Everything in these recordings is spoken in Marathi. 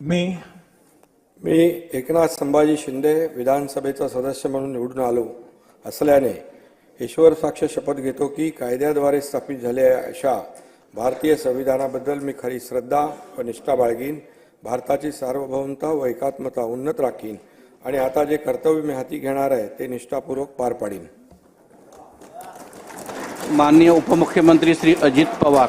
मी मी एकनाथ संभाजी शिंदे विधानसभेचा सदस्य म्हणून निवडून आलो. असल्याने ईश्वर साक्ष शपथ घेतो की कायद्याद्वारे स्थापित झालेल्या अशा भारतीय संविधानाबद्दल मी खरी श्रद्धा व निष्ठा बाळगीन भारताची सार्वभौमता व एकात्मता उन्नत राखीन आणि आता जे कर्तव्य मी हाती घेणार आहे ते निष्ठापूर्वक पार पाडीन. माननीय उपमुख्यमंत्री श्री अजित पवार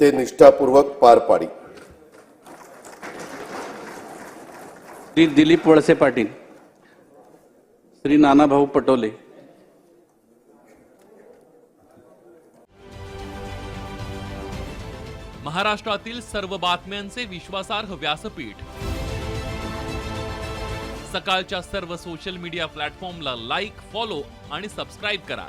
ते निष्ठापूर्वक पार पाडी. श्री दिलीप वळसे पाटील श्री नानाभाऊ पटोले. महाराष्ट्रातील सर्व बातम्यांचे विश्वासार्ह व्यासपीठ. सकाळच्या सर्व सोशल मीडिया प्लॅटफॉर्मला लाईक फॉलो आणि सबस्क्राईब करा.